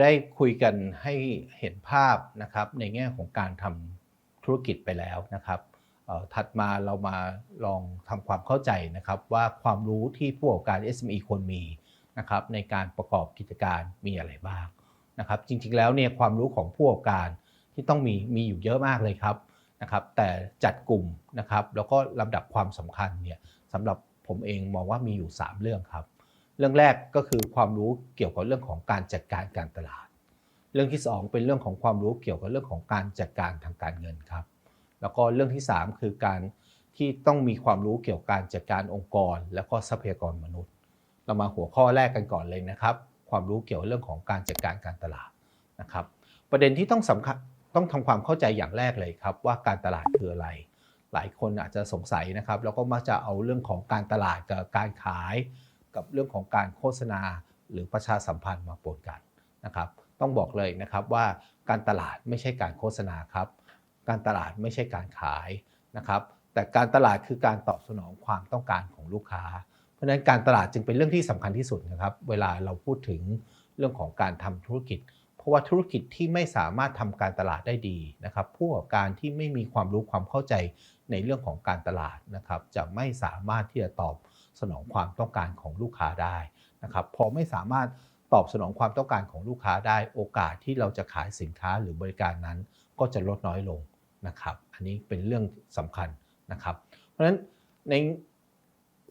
ได้คุยกันให้เห็นภาพนะครับในแง่ของการทำธุรกิจไปแล้วนะครับถัดมาเรามาลองทำความเข้าใจนะครับว่าความรู้ที่ผู้ประกอบการ SME ควรมีนะครับในการประกอบกิจการมีอะไรบ้างนะครับจริงๆแล้วเนี่ยความรู้ของผู้ประกอบการที่ต้องมีมีอยู่เยอะมากเลยครับนะครับแต่จัดกลุ่มนะครับแล้วก็ลำดับความสำคัญเนี่ยสำหรับผมเองมองว่ามีอยู่ 3 เรื่องครับ เรื่องแรกก็คือความรู้เกี่ยวกับเรื่องของการจัดการการตลาด เรื่องที่ 2 เป็นเรื่องของความรู้เกี่ยวกับเรื่องของการจัดการทางการเงินครับ แล้วก็เรื่องที่ 3 คือการที่ต้องมีความรู้เกี่ยวกับการจัดการองค์กร แล้วก็ทรัพยากรมนุษย์ เรามาหัวข้อแรกกันก่อนเลยนะครับ ความรู้เกี่ยวกับเรื่องของการจัดการการตลาดนะครับ ประเด็นที่ต้องสำคัญต้องทำความเข้าใจอย่างแรกเลยครับ ว่าการตลาดคืออะไร หลายคนอาจจะสงสัยนะครับ แล้วก็มักจะเอาเรื่องของการตลาดกับการขาย กับเรื่องของการโฆษณาหรือประชาสัมพันธ์มาปนกันนะครับ ต้องบอกเลยนะครับว่าการตลาดไม่ใช่การโฆษณาครับ การตลาดไม่ใช่การขายนะครับ แต่การตลาดคือการตอบสนองความต้องการของลูกค้า เพราะฉะนั้นการตลาดจึงเป็นเรื่องที่สำคัญที่สุดนะครับ เวลาเราพูดถึงเรื่องของการทำธุรกิจ เพราะว่าธุรกิจที่ไม่สามารถทำการตลาดได้ดีนะครับ ผู้ประกอบการที่ไม่มีความรู้ความเข้าใจในเรื่องของการตลาดนะครับ จะไม่สามารถที่จะตอบ สนองความต้องการของลูกค้าได้นะครับพอไม่สามารถตอบสนองความต้องการของลูกค้าได้โอกาสที่เราจะขายสินค้าหรือบริการนั้น ก็จะลดน้อยลงนะครับ อันนี้เป็นเรื่องสำคัญนะครับ เพราะฉะนั้นใน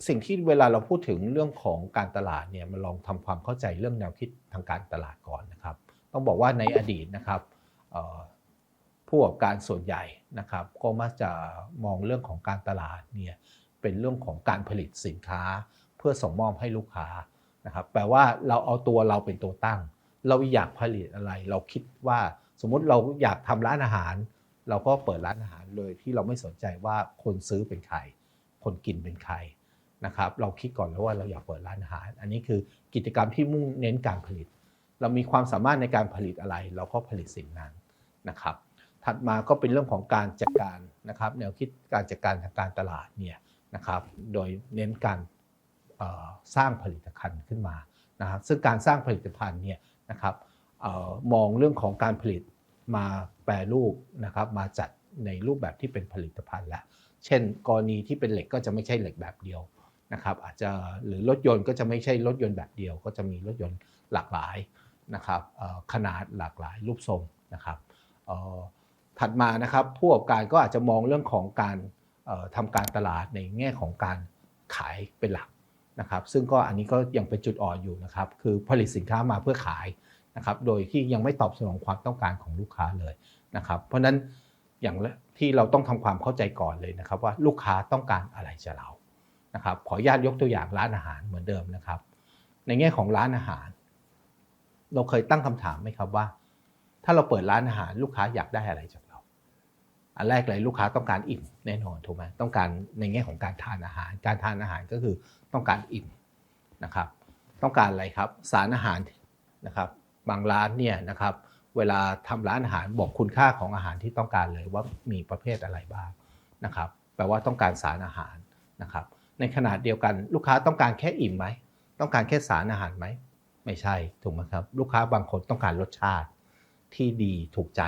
สิ่งที่เวลาเราพูดถึงเรื่องของการตลาดเนี่ยมาลองทำความเข้าใจเรื่องแนวคิดทางการตลาดก่อนนะครับ ต้องบอกว่าในอดีตนะครับผู้ประกอบการส่วนใหญ่นะครับ ก็มักจะมองเรื่องของการตลาดเนี่ย เป็นเรื่องของการผลิตสินค้า เพื่อส่งมอบให้ลูกค้านะครับแปลว่าเราเอาตัวเราเป็นตัวตั้ง เราอยากผลิตอะไร เราคิดว่าสมมุติเราอยากทำร้านอาหาร เราก็เปิดร้านอาหารเลยที่เราไม่สนใจว่าคนซื้อเป็นใคร คนกินเป็นใครนะครับเราคิดก่อนแล้วว่าเราอยากเปิดร้านอาหาร อันนี้คือกิจกรรมที่มุ่งเน้นการผลิต เรามีความสามารถในการผลิตอะไร เราก็ผลิตสิ่งนั้นนะครับถัดมาก็เป็นเรื่องของการจัดการนะครับแนวคิดการจัดการทางการตลาดเนี่ย นะครับโดยเน้นการสร้างผลิตภัณฑ์ขึ้นมานะครับซึ่งการสร้างผลิตภัณฑ์เนี่ยนะครับออมองเรื่องของการผลิตมาแปรรูปนะครับมาจัดในรูปแบบที่เป็นผลิตภัณฑ์แล้วเช่น กรณีที่เป็นเหล็กก็จะไม่ใช่เหล็กแบบเดียวนะครับอาจจะหรือรถยนต์ก็จะไม่ใช่รถยนต์แบบเดียว ก็จะมีรถยนต์หลากหลายนะครับขนาดหลากหลายรูปทรงนะครับถัดมานะครับผู้ประกอบการก็อาจจะมองเรื่องของการ ทำการตลาดในแง่ของการขายเป็นหลักนะครับ ซึ่งก็อันนี้ก็ยังเป็นจุดอ่อนอยู่นะครับ คือผลิตสินค้ามาเพื่อขายนะครับ โดยที่ยังไม่ตอบสนองความต้องการของลูกค้าเลยนะครับ เพราะฉะนั้นอย่างที่เราต้องทำความเข้าใจก่อนเลยนะครับว่าลูกค้าต้องการอะไรจากเรานะครับ ขออนุญาตยกตัวอย่างร้านอาหารเหมือนเดิมนะครับ ในแง่ของร้านอาหาร เราเคยตั้งคำถามไหมครับว่า ถ้าเราเปิดร้านอาหารลูกค้าอยากได้อะไรจาก อันแรกเลยลูกค้าต้องการอิ่มแน่นอนถูกไหมต้องการในแง่ของการทานอาหาร การทานอาหารก็คือต้องการอิ่มนะครับ ต้องการอะไรครับสารอาหารนะครับบางร้านเนี่ยนะครับเวลาทำร้านอาหารบอกคุณค่าของอาหารที่ต้องการเลยว่ามีประเภทอะไรบ้างนะครับแปลว่าต้องการสารอาหารนะครับ ในขนาดเดียวกันลูกค้าต้องการแค่อิ่มไหมต้องการแค่สารอาหารไหมไม่ใช่ถูกไหมครับ ลูกค้าบางคนต้องการรสชาติที่ดีถูกใจ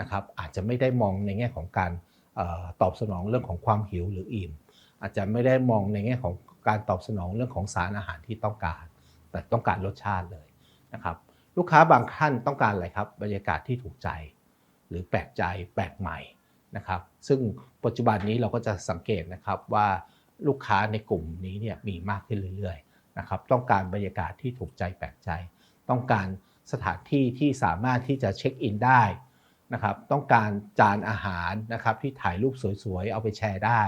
นะครับอาจจะไม่ได้มองในแง่ของการออตอบสนองเรื่องของความหิวหรืออิ่ม อาจจะไม่ได้มองในแง่ของการตอบสนองเรื่องของสารอาหารที่ต้องการ แต่ต้องการรสชาติเลยนะครับลูกค้าบางท่านต้องการอะไรครับบรรยากาศที่ถูกใจ หรือแปลกใจแปลกใหม่นะครับซึ่งปัจจุบันนี้เราก็จะสังเกตนะครับว่าลูกค้าในกลุ่มนี้เนี่ยมีมากขึ้นเรื่อยๆนะครับต้องการบรรยากาศที่ถูกใจแปลกใจ ต้องการสถานที่ที่สามารถที่จะเช็คอินได้ นะครับต้องการจานอาหารนะครับที่ถ่ายรูปสวยๆ เอาไปแชร์ได้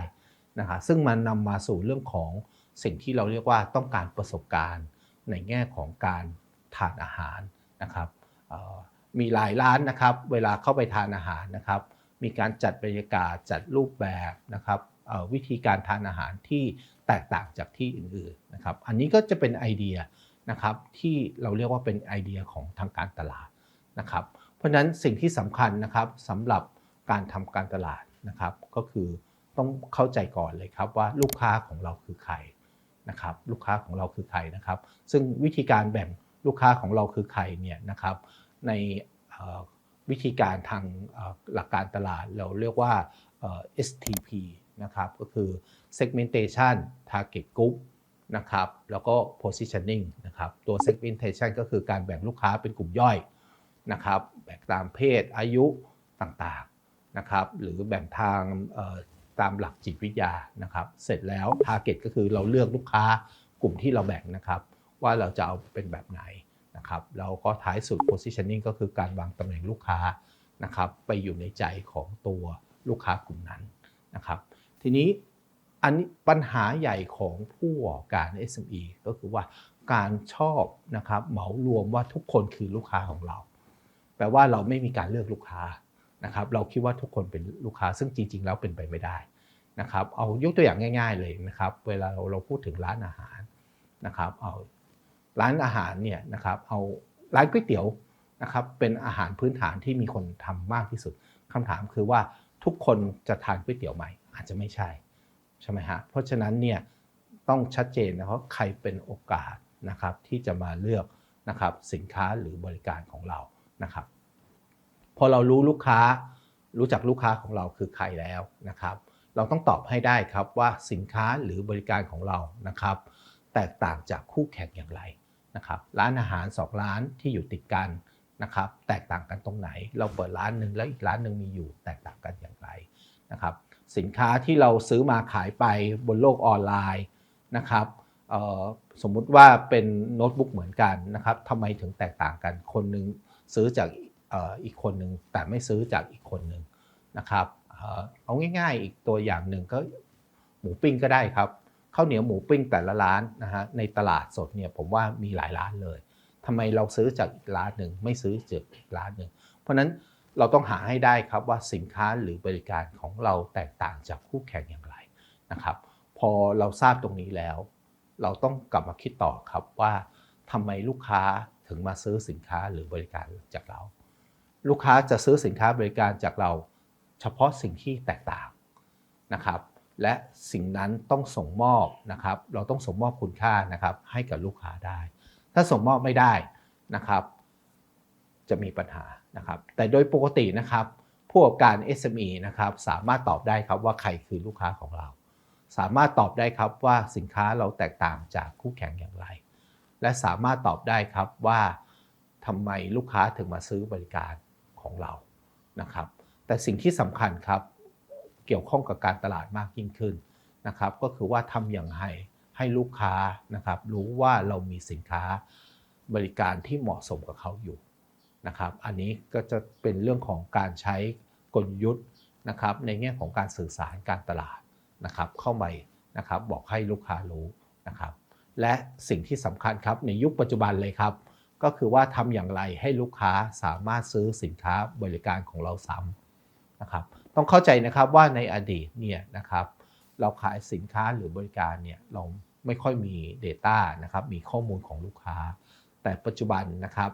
นะครับซึ่งมันนำมาสู่เรื่องของสิ่งที่เราเรียกว่าต้องการประสบการณ์ในแง่ของการทานอาหารนะครับมีหลายร้านนะครับเวลาเข้าไปทานอาหารนะครับ มีการจัดบรรยากาศจัดรูปแบบนะครับวิธีการทานอาหารที่แตกต่างจากที่อื่นๆนะครับอันนี้ก็จะเป็นไอเดียนะครับที่เราเรียกว่าเป็นไอเดียของทางการตลาดนะครับ เพราะฉะนั้นสิ่งที่สำคัญนะครับสำหรับการทำการตลาดนะครับ ก็คือต้องเข้าใจก่อนเลยครับว่าลูกค้าของเราคือใครนะครับ ลูกค้าของเราคือใครนะครับ ซึ่งวิธีการแบ่งลูกค้าของเราคือใครเนี่ยนะครับในวิธีการทางหลักการตลาดเราเรียกว่า STP นะครับก็คือ segmentation target group นะครับแล้วก็ positioning นะครับตัว segmentation ก็คือการแบ่งลูกค้าเป็นกลุ่มย่อย นะครับแบ่งตามเพศอายุต่างๆนะครับหรือแบ่งทางตามหลักจิตวิทยานะครับเสร็จแล้ว target ก็คือเราเลือกลูกค้ากลุ่มที่เราแบ่งนะครับ ว่าเราจะเอาเป็นแบบไหนนะครับแล้วก็ท้ายสุด positioning ก็คือการวางตำแหน่งลูกค้านะครับไปอยู่ในใจของตัวลูกค้ากลุ่มนั้นนะครับทีนี้อันนี้ปัญหาใหญ่ของผู้ประกอบการ SME ก็คือว่าการชอบนะครับเหมารวมว่าทุกคนคือลูกค้าของเรา แปลว่าเราไม่มีการเลือกลูกค้านะครับเราคิดว่าทุกคนเป็นลูกค้าซึ่งจริง ๆ แล้วเป็นไปไม่ได้นะครับเอายกตัวอย่างง่าย ๆเลยนะครับเวลาเราเราพูดถึงร้านอาหารนะครับเอาร้านอาหารเนี่ยนะครับเอาร้านก๋วยเตี๋ยวนะครับเป็นอาหารพื้นฐานที่มีคนทำมากที่สุดคำถามคือว่าทุกคนจะทานก๋วยเตี๋ยวไหมอาจจะไม่ใช่ใช่ไหมฮะเพราะฉะนั้นเนี่ยต้องชัดเจนนะครับใครเป็นโอกาสนะครับที่จะมาเลือกนะครับสินค้าหรือบริการของเรา นะครับ พอเรารู้ลูกค้ารู้จักลูกค้าของเราคือใครแล้วนะครับ เราต้องตอบให้ได้ครับว่าสินค้าหรือบริการของเรานะครับ แตกต่างจากคู่แข่งอย่างไรนะครับ ร้านอาหารสองร้านที่อยู่ติดกันนะครับ แตกต่างกันตรงไหน เราเปิดร้านหนึ่งแล้วอีกร้านหนึ่งมีอยู่ แตกต่างกันอย่างไรนะครับ สินค้าที่เราซื้อมาขายไปบนโลกออนไลน์นะครับสมมุติว่าเป็นโน้ตบุ๊กเหมือนกันนะครับทำไมถึงแตกต่างกัน คนหนึง ซื้อจากอีกคนหนึ่งแต่ไม่ซื้อจากอีกคนหนึ่งนะครับเอาง่ายๆ อีกตัวอย่างหนึ่งก็หมูปิ้งก็ได้ครับข้าวเหนียวหมูปิ้งแต่ละร้านนะฮะในตลาดสดเนี่ยผมว่ามีหลายร้านเลยทำไมเราซื้อจากอีกร้านหนึ่งไม่ซื้อจากอีกร้านหนึ่งเพราะฉะนั้นเราต้องหาให้ได้ครับว่าสินค้าหรือบริการของเราแตกต่างจากคู่แข่งอย่างไรนะครับพอเราทราบตรงนี้แล้ว เราต้องกลับมาคิดต่อครับว่าทำไมลูกค้า ถึงมาซื้อสินค้าหรือบริการจากเรา ลูกค้าจะซื้อสินค้าบริการจากเรา เฉพาะสิ่งที่แตกต่างนะครับ และสิ่งนั้นต้องส่งมอบนะครับ เราต้องส่งมอบคุณค่านะครับ ให้กับลูกค้าได้ ถ้าส่งมอบไม่ได้นะครับ จะมีปัญหานะครับ แต่โดยปกตินะครับผู้ประกอบการ SME นะครับสามารถตอบได้ครับว่าใครคือลูกค้าของเรา สามารถตอบได้ครับว่าสินค้าเราแตกต่างจากคู่แข่งอย่างไร และสามารถตอบได้ครับว่าทำไมลูกค้าถึงมาซื้อบริการของเรานะครับ แต่สิ่งที่สำคัญครับเกี่ยวข้องกับการตลาดมากยิ่งขึ้นนะครับ ก็คือว่าทำอย่างไรให้ลูกค้านะครับรู้ว่าเรามีสินค้าบริการที่เหมาะสมกับเขาอยู่นะครับ อันนี้ก็จะเป็นเรื่องของการใช้กลยุทธ์นะครับ ในแง่ของการสื่อสารการตลาดนะครับ เข้าไปนะครับ บอกให้ลูกค้ารู้นะครับ และสิ่งที่สำคัญครับในยุคปัจจุบันเลยครับ ก็คือว่าทำอย่างไรให้ลูกค้าสามารถซื้อสินค้าบริการของเราซ้ำนะครับ ต้องเข้าใจนะครับว่าในอดีตเนี่ยนะครับเราขายสินค้าหรือบริการเนี่ยเราไม่ค่อยมี Data นะครับมีข้อมูลของลูกค้า แต่ปัจจุบันนะครับ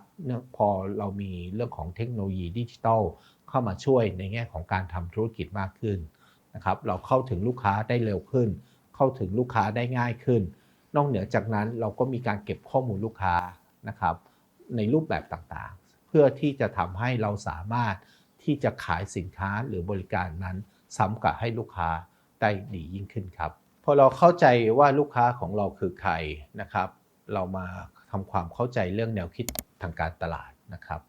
พอเรามีเรื่องของเทคโนโลยีดิจิทัลเข้ามาช่วยในแง่ของการทำธุรกิจมากขึ้นนะครับ เราเข้าถึงลูกค้าได้เร็วขึ้น เข้าถึงลูกค้าได้ง่ายขึ้น นอกเหนือจากนั้นเราก็มีการเก็บข้อมูลลูกค้านะครับในรูปแบบต่างๆ เพื่อที่จะทำให้เราสามารถที่จะขายสินค้าหรือบริการนั้น ซ้ำกับให้ลูกค้าได้ดียิ่งขึ้นครับ พอเราเข้าใจว่าลูกค้าของเราคือใครนะครับ เรามาทำความเข้าใจเรื่องแนวคิดทางการตลาดนะครับ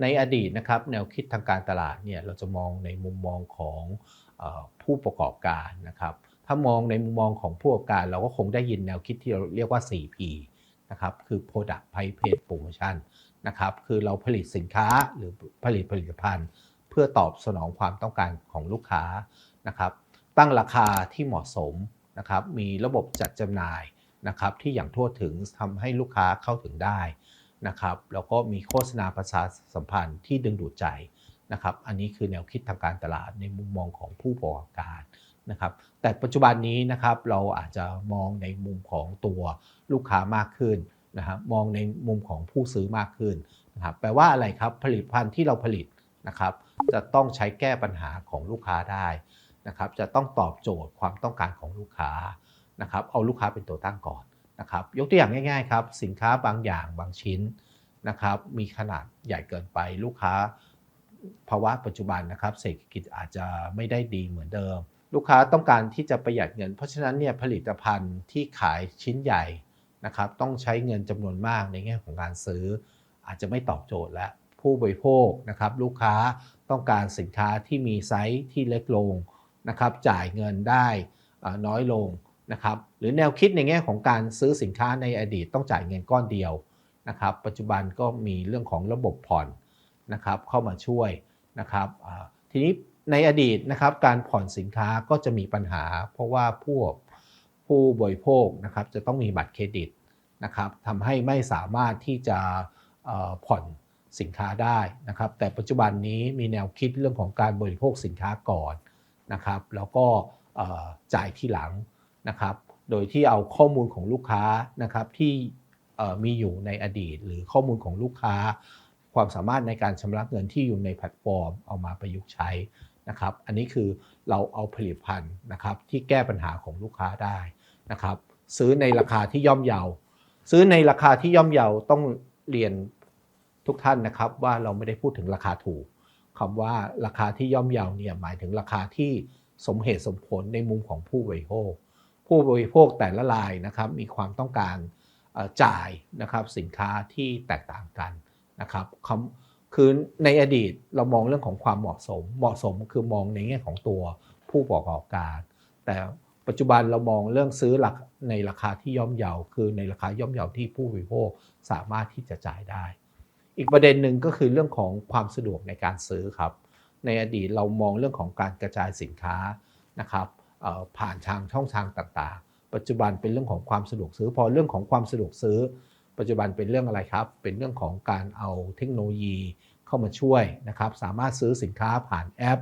ในอดีตนะครับแนวคิดทางการตลาดเนี่ยเราจะมองในมุมมองของผู้ประกอบการนะครับ ถ้ามองในมุมมองของผู้ประกอบการเราก็คงได้ยินแนวคิดที่เราเรียกว่า 4P นะครับคือ Product Price Paid Promotion นะครับคือเราผลิตสินค้าหรือผลิตผลิตภัณฑ์ เพื่อตอบสนองความต้องการของลูกค้านะครับตั้งราคาที่เหมาะสมนะครับมีระบบจัดจำหน่ายนะครับที่อย่างทั่วถึงทำให้ลูกค้าเข้าถึงได้นะครับแล้วก็มีโฆษณาประชาสัมพันธ์ที่ดึงดูดใจนะครับอันนี้คือแนวคิดทางการตลาดในมุมมองของผู้ประกอบการ นะครับแต่ปัจจุบันนี้นะครับเราอาจจะมองในมุมของตัวลูกค้ามากขึ้นนะครับมองในมุมของผู้ซื้อมากขึ้นนะครับแปลว่าอะไรครับผลิตภัณฑ์ที่เราผลิตนะครับจะต้องใช้แก้ปัญหาของลูกค้าได้นะครับจะต้องตอบโจทย์ความต้องการของลูกค้านะครับเอาลูกค้าเป็นตัวตั้งก่อนนะครับยกตัวอย่างง่าย ๆ ครับ สินค้าบางอย่างบางชิ้นนะครับมีขนาดใหญ่เกินไปลูกค้าภาวะปัจจุบันนะครับเศรษฐกิจอาจจะไม่ได้ดีเหมือนเดิม ลูกค้าต้องการที่จะประหยัดเงิน เพราะฉะนั้นเนี่ยผลิตภัณฑ์ที่ขายชิ้นใหญ่นะครับต้องใช้เงินจำนวนมากในแง่ของการซื้อ อาจจะไม่ตอบโจทย์แล้วผู้บริโภคนะครับลูกค้าต้องการสินค้าที่มีไซส์ที่เล็กลงนะครับจ่ายเงินได้น้อยลงนะครับหรือแนวคิดในแง่ของการซื้อสินค้าในอดีตต้องจ่ายเงินก้อนเดียวนะครับปัจจุบันก็มีเรื่องของระบบผ่อนนะครับเข้ามาช่วยนะครับทีนี้ ในอดีตนะครับการผ่อนสินค้าก็จะมีปัญหา เพราะว่าผู้ผู้บริโภคนะครับจะต้องมีบัตรเครดิตนะครับทำให้ไม่สามารถที่จะผ่อนสินค้าได้นะครับ แต่ปัจจุบันนี้มีแนวคิดเรื่องของการบริโภคสินค้าก่อนนะครับ แล้วก็จ่ายที่หลังนะครับ โดยที่เอาข้อมูลของลูกค้านะครับที่มีอยู่ในอดีต หรือข้อมูลของลูกค้า ความสามารถในการชำระเงินที่อยู่ในแพลตฟอร์ม เอามาประยุกต์ใช้ นะครับอันนี้คือเราเอาผลิตภัณฑ์นะครับที่แก้ปัญหาของลูกค้าได้นะครับซื้อในราคาที่ย่อมเยา ซื้อในราคาที่ย่อมเยาต้องเรียนทุกท่านนะครับว่าเราไม่ได้พูดถึงราคาถูกคำว่าราคาที่ย่อมเยาเนี่ยหมายถึงราคาที่สมเหตุสมผลในมุมของผู้บริโภค ผู้บริโภคแต่ละรายนะครับมีความต้องการจ่ายนะครับสินค้าที่แตกต่างกันนะครับคื คือในอดีตเรามองเรื่องของความเหมาะสม เหมาะสมคือมองในแง่ของตัวผู้ประกอบการ แต่ปัจจุบันเรามองเรื่องซื้อหลักในราคาที่ย่อมเยาคือในราคาย่อมเยาที่ผู้บริโภคสามารถที่จะจ่ายได้ อีกประเด็นหนึ่งก็คือเรื่องของความสะดวกในการซื้อครับ ในอดีตเรามองเรื่องของการกระจายสินค้านะครับผ่านทางช่องทางต่างๆ ปัจจุบันเป็นเรื่องของความสะดวกซื้อ พอเรื่องของความสะดวกซื้อ ปัจจุบันเป็นเรื่องอะไรครับ เป็นเรื่องของการเอาเทคโนโลยีเข้ามาช่วยนะครับ สามารถซื้อสินค้าผ่านแอป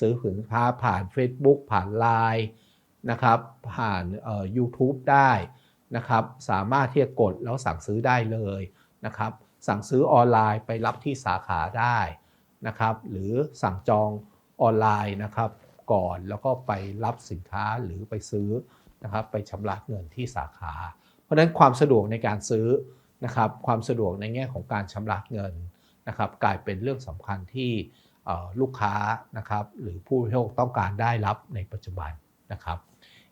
ซื้อสินค้าผ่าน Facebook ผ่าน Line นะครับ ผ่านเอ่อ YouTube ได้นะครับ สามารถที่จะกดแล้วสั่งซื้อได้เลยนะครับ สั่งซื้อออนไลน์ไปรับที่สาขาได้นะครับ หรือสั่งจองออนไลน์นะครับก่อนแล้วก็ไปรับสินค้าหรือไปซื้อนะครับ ไปชำระเงินที่สาขา ราะฉะนั้นความสะดวกในการซื้อนะครับความสะดวกในแง่ของการชำระเงินนะครับกลายเป็นเรื่องสำคัญที่ลูกค้านะครับหรือผู้บริโภคต้องการได้รับในปัจจุบันนะครับ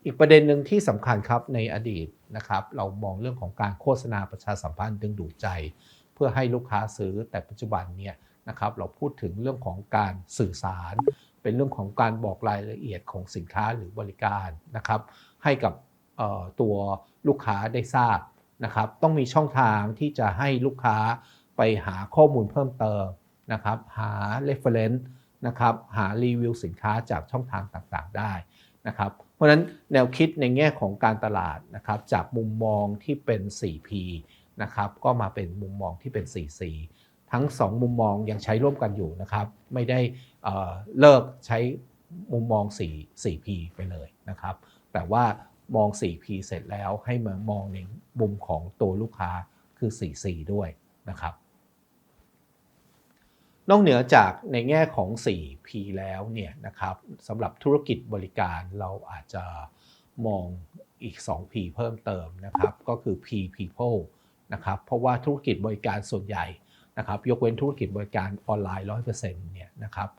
อีกประเด็นหนึ่งที่สำคัญครับในอดีตนะครับเรามองเรื่องของการโฆษณาประชาสัมพันธ์ดึงดูดใจ เพื่อให้ลูกค้าซื้อแต่ปัจจุบันเนี่ยนะครับเราพูดถึงเรื่องของการสื่อสาร เป็นเรื่องของการบอกรายละเอียดของสินค้าหรือบริการนะครับให้กับ ตัวลูกค้าได้ทราบนะครับ ต้องมีช่องทางที่จะให้ลูกค้าไปหาข้อมูลเพิ่มเติมนะครับ หา reference นะครับ หารีวิวสินค้าจากช่องทางต่างๆได้นะครับ เพราะฉะนั้นแนวคิดในแง่ของการตลาดนะครับจากมุมมองที่เป็น 4P นะครับก็มาเป็นมุมมองที่เป็น 4C ทั้ง 2 มุมมองยังใช้ร่วมกันอยู่นะครับ ไม่ได้เลิกใช้มุมมอง 4 4P ไปเลยนะครับ แต่ว่า มอง 4P เสร็จแล้วให้มามองในมุมของตัวลูกค้าคือ 4C ด้วยนะครับ นอกเหนือจากในแง่ของ 4P แล้วเนี่ยนะครับสำหรับธุรกิจบริการเราอาจจะมองอีก 2P เพิ่มเติมนะครับ ก็คือ P people นะครับเพราะว่าธุรกิจบริการส่วนใหญ่นะครับ ยกเว้นธุรกิจบริการออนไลน์ 100%เนี่ยนะครับ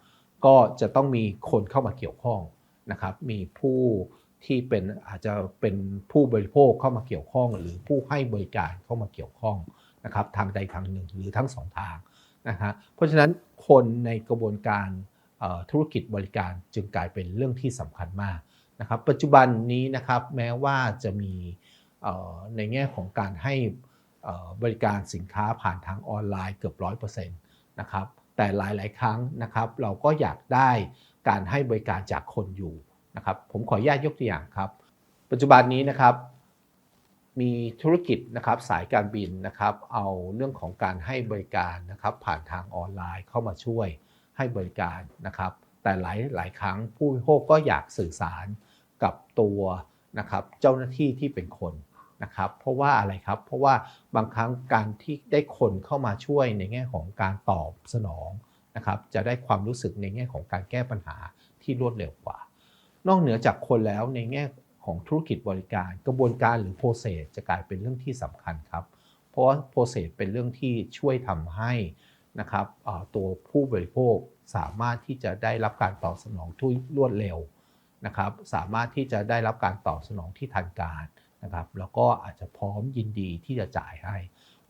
ก็จะต้องมีคนเข้ามาเกี่ยวข้องนะครับ มีผู้ ที่เป็นอาจจะเป็นผู้บริโภคเข้ามาเกี่ยวข้อง หรือผู้ให้บริการเข้ามาเกี่ยวข้องนะครับทางใดทางหนึ่งหรือทั้งสองทางนะฮะเพราะฉะนั้นคนในกระบวนการธุรกิจบริการจึงกลายเป็นเรื่องที่สำคัญมากนะครับปัจจุบันนี้นะครับแม้ว่าจะมีในแง่ของการให้บริการสินค้าผ่านทางออนไลน์เกือบร้อยเปอร์เซ็นต์นะครับแต่หลาย ๆ ครั้งนะครับเราก็อยากได้การให้บริการจากคนอยู่ นะครับผมขออนุญาตยกตัวอย่างครับ ปัจจุบันนี้นะครับมีธุรกิจนะครับสายการบินนะครับเอาเรื่องของการให้บริการนะครับผ่านทางออนไลน์เข้ามาช่วยให้บริการนะครับ แต่หลายหลายครั้งผู้บริโภคก็อยากสื่อสารกับตัวนะครับเจ้าหน้าที่ที่เป็นคนนะครับเพราะว่าอะไรครับเพราะว่าบางครั้งการที่ได้คนเข้ามาช่วยในแง่ของการตอบสนองนะครับจะได้ความรู้สึกในแง่ของการแก้ปัญหาที่รวดเร็วกว่า นอกเหนือจากคนแล้วในแง่ของธุรกิจบริการ กระบวนการหรือโปรเซสจะกลายเป็นเรื่องที่สำคัญครับ เพราะว่าโปรเซสเป็นเรื่องที่ช่วยทำให้นะครับตัวผู้บริโภคสามารถที่จะได้รับการตอบสนองที่รวดเร็วนะครับ สามารถที่จะได้รับการตอบสนองที่ทันการนะครับ แล้วก็อาจจะพร้อมยินดีที่จะจ่ายให้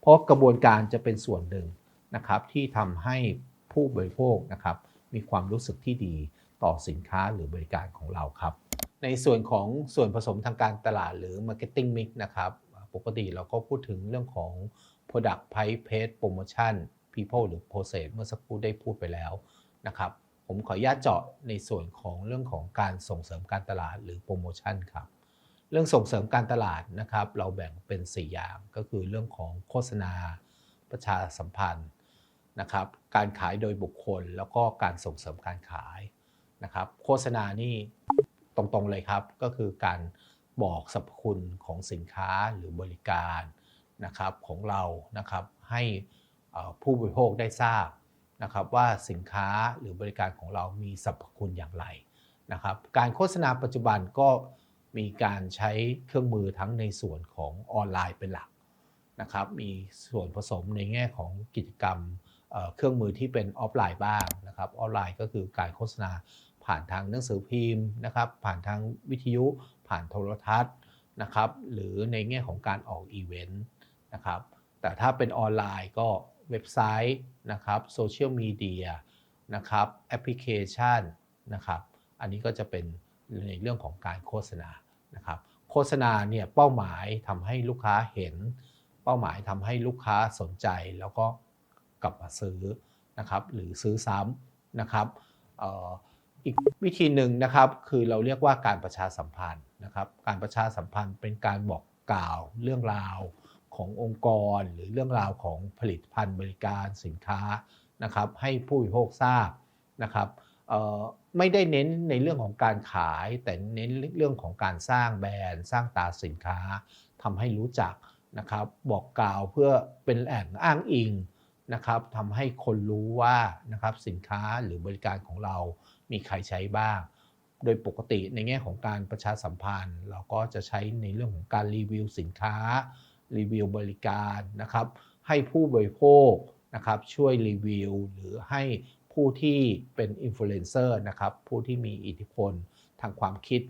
เพราะกระบวนการจะเป็นส่วนหนึ่งนะครับที่ทำให้ผู้บริโภคนะครับมีความรู้สึกที่ดี ต่อสินค้าหรือบริการของเราครับ ในส่วนของส่วนผสมทางการตลาดหรือ Marketing Mix นะครับปกติเราก็พูดถึงเรื่องของ Product Price Paid Promotion People หรือ Process เมื่อสักครู่ได้พูดไปแล้วนะครับผมขออนุญาตเจาะในส่วนของเรื่องของการส่งเสริมการตลาดหรือโปรโมชั่นครับเรื่องส่งเสริมการตลาดนะครับ เราแบ่งเป็น 4 อย่างก็คือเรื่องของโฆษณา ประชาสัมพันธ์นะครับ การขายโดยบุคคล แล้วก็การส่งเสริมการขาย นะครับ โฆษณานี่ตรงๆเลยครับ ก็คือการบอกสรรพคุณของสินค้าหรือบริการนะครับของเรานะครับให้ผู้บริโภคได้ทราบนะครับว่าสินค้าหรือบริการของเรามีสรรพคุณอย่างไรนะครับ การโฆษณาปัจจุบันก็มีการใช้เครื่องมือทั้งในส่วนของออนไลน์เป็นหลักนะครับ มีส่วนผสมในแง่ของกิจกรรมเครื่องมือที่เป็นออฟไลน์บ้างนะครับ ออนไลน์ก็คือการโฆษณา ผ่านทางหนังสือพิมพ์นะครับ ผ่านทางวิทยุ ผ่านโทรทัศน์นะครับ หรือในแง่ของการออกอีเวนต์นะครับ แต่ถ้าเป็นออนไลน์ก็เว็บไซต์นะครับโซเชียลมีเดียนะครับแอปพลิเคชันนะครับ อันนี้ก็จะเป็นในเรื่องของการโฆษณานะครับ โฆษณาเนี่ยเป้าหมายทำให้ลูกค้าเห็น เป้าหมายทำให้ลูกค้าสนใจแล้วก็กลับมาซื้อนะครับ หรือซื้อซ้ำนะครับเอีกวิธีหนึ่งนะครับ คือเราเรียกว่าการประชาสัมพันธ์นะครับ การประชาสัมพันธ์เป็นการบอกกล่าวเรื่องราวขององค์กร หรือเรื่องราวของผลิตภัณฑ์บริการสินค้านะครับ ให้ผู้บริโภคทราบนะครับไม่ได้เน้นในเรื่องของการขาย แต่เน้นเรื่องของการสร้างแบรนด์ สร้างตราสินค้าทำให้รู้จักนะครับ บอกกล่าวเพื่อเป็นแหล่งอ้างอิงนะครับทำให้คนรู้ว่านะครับสินค้าหรือบริการของเรา มีใครใช้บ้าง โดยปกติในแง่ของการประชาสัมพันธ์ เราก็จะใช้ในเรื่องของการรีวิวสินค้า รีวิวบริการนะครับ ให้ผู้บริโภคนะครับช่วยรีวิว หรือให้ผู้ที่เป็นอินฟลูเอนเซอร์นะครับผู้ที่มีอิทธิพลทางความคิด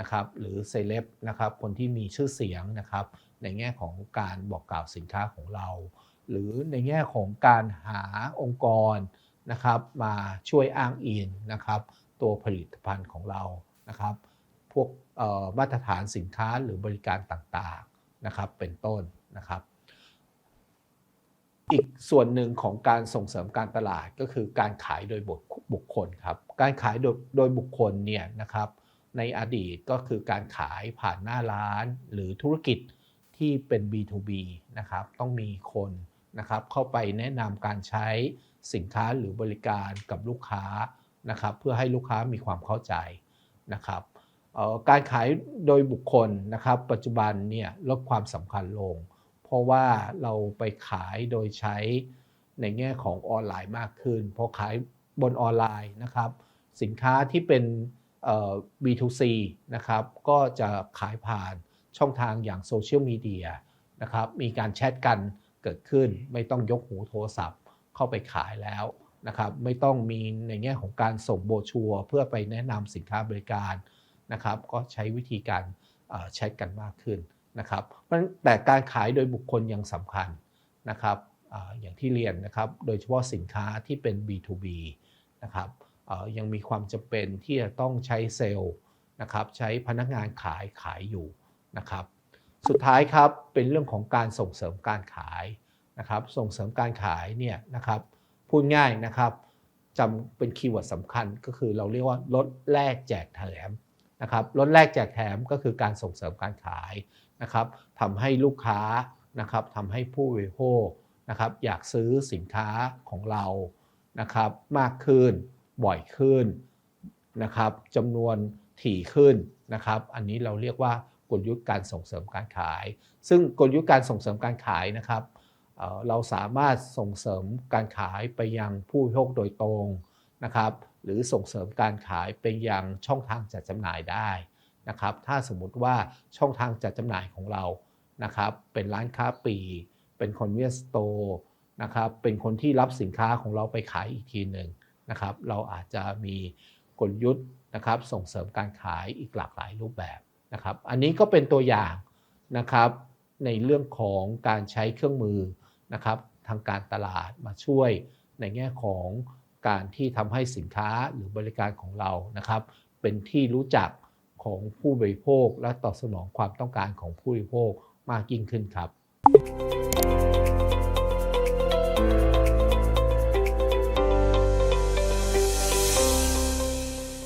นะครับหรือเซเลบนะครับคนที่มีชื่อเสียงนะครับในแง่ของการบอกกล่าวสินค้าของเรา หรือในแง่ของการหาองค์กร นะครับมาช่วยอ้างอิงนะครับตัวผลิตภัณฑ์ของเรานะครับพวกมาตรฐานสินค้าหรือบริการต่างๆนะครับเป็นต้นนะครับ อีกส่วนหนึ่งของการส่งเสริมการตลาดก็คือการขายโดยบุคคลครับการขายโดยโดยบุคคลเนี่ยนะครับในอดีตก็คือการขายผ่านหน้าร้านหรือธุรกิจที่เป็น B2B นะครับต้องมีคนนะครับเข้าไปแนะนำการใช้ สินค้าหรือบริการกับลูกค้านะครับเพื่อให้ลูกค้ามีความเข้าใจนะครับการขายโดยบุคคลนะครับปัจจุบันเนี่ยลดความสำคัญลง เพราะว่าเราไปขายโดยใช้ในแง่ของออนไลน์มากขึ้นเพราะขายบนออนไลน์นะครับสินค้าที่เป็น B2C นะครับก็จะขายผ่านช่องทางอย่างโซเชียลมีเดียนะครับมีการแชทกันเกิดขึ้นไม่ต้องยกหูโทรศัพท์ เข้าไปขายแล้วนะครับไม่ต้องมีในแง่ของการส่งโบชัวเพื่อไปแนะนำสินค้าบริการนะครับ ก็ใช้วิธีการแชทกันมากขึ้นนะครับเพราะฉะนั้นแต่การขายโดยบุคคลยังสำคัญนะครับออย่างที่เรียนนะครับโดยเฉพาะสินค้าที่เป็น B2B นะครับยังมีความจำเป็นที่จะต้องใช้เซลล์นะครับใช้พนักงานขายขายอยู่นะครับ สุดท้ายครับเป็นเรื่องของการส่งเสริมการขาย นะครับส่งเสริมการขายเนี่ยนะครับพูดง่ายนะครับจำเป็นคีย์เวิร์ดสำคัญก็คือเราเรียกว่าลดแลกแจกแถมนะครับลดแลกแจกแถมก็คือการส่งเสริมการขายนะครับทำให้ลูกค้านะครับทำให้ผู้บริโภคนะครับอยากซื้อสินค้าของเรานะครับมากขึ้นบ่อยขึ้นนะครับจำนวนถี่ขึ้นนะครับอันนี้เราเรียกว่ากลยุทธ์การส่งเสริมการขาย ซึ่งกลยุทธ์การส่งเสริมการขายนะครับ เราสามารถส่งเสริมการขายไปยังผู้บริโภคโดยตรงนะครับ หรือส่งเสริมการขายไปยังช่องทางจัดจำหน่ายได้นะครับ ถ้าสมมุติว่าช่องทางจัดจำหน่ายของเรานะครับ เป็นร้านค้าปลีกเป็นคอนเวียนสโตร์นะครับ เป็นคนที่รับสินค้าของเราไปขายอีกทีหนึ่งนะครับ เราอาจจะมีกลยุทธ์นะครับส่งเสริมการขายอีกหลากหลายรูปแบบนะครับ อันนี้ก็เป็นตัวอย่างนะครับในเรื่องของการใช้เครื่องมือ นะครับทางการตลาดมาช่วยในแง่ของการที่ทำให้สินค้าหรือบริการของเรานะครับ เป็นที่รู้จักของผู้บริโภคและตอบสนองความต้องการของผู้บริโภคมากยิ่งขึ้นครับ